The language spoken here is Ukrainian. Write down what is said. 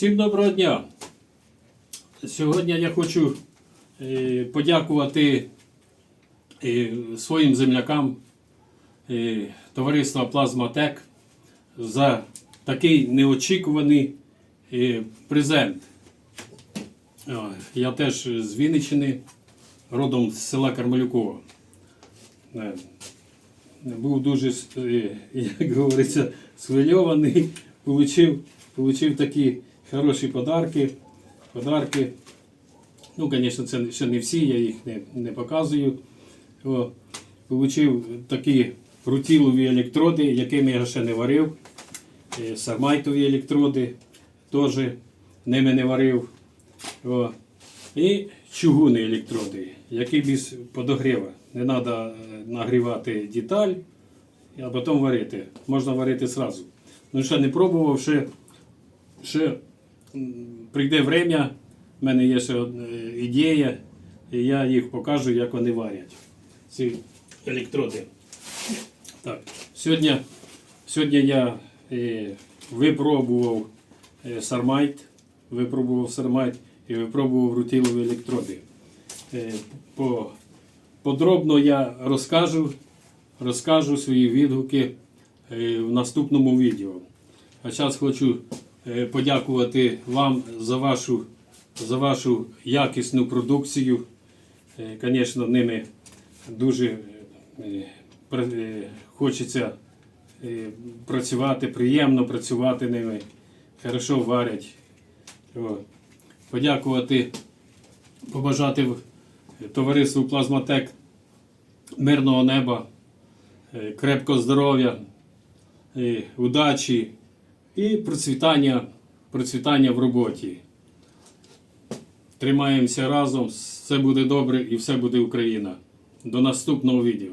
Всім доброго дня. Сьогодні я хочу е, подякувати е, своїм землякам е, товариства Плазматек за такий неочікуваний презент. Я теж з Вінниччини, родом з села Кармелюкова. Був дуже, як говориться, схвильований, получив, получив такі хороші подарки. подарки. Ну, звісно, це ще не всі, я їх не, не показую. Получив такі рутілові електроди, якими я ще не варив. Е, Сармайтові електроди теж ними не варив. О. І чугунні електроди, які без подогріва. Не треба нагрівати деталь, а потім варити. Можна варити одразу. Ну, ще не пробував, ще, ще прийде время, в мене є ще одна ідея, і я їх покажу, як вони варять. Ці електроди. Так, сьогодні, сьогодні я е, випробував е, сармайт, випробував сармайт і випробував рутилові електроди. Е, по, подробно я розкажу, розкажу свої відгуки в наступному відео. А зараз хочу подякувати вам за вашу, за вашу якісну продукцію. Звісно, ними дуже е, е, хочеться е, працювати, приємно працювати ними. Хорошо варять. Подякувати, побажати товариству Плазматек мирного неба, е, крепкого здоров'я, е, удачі і процвітання, процвітання в роботі. Тримаємося разом, все буде добре і все буде Україна. До наступного відео.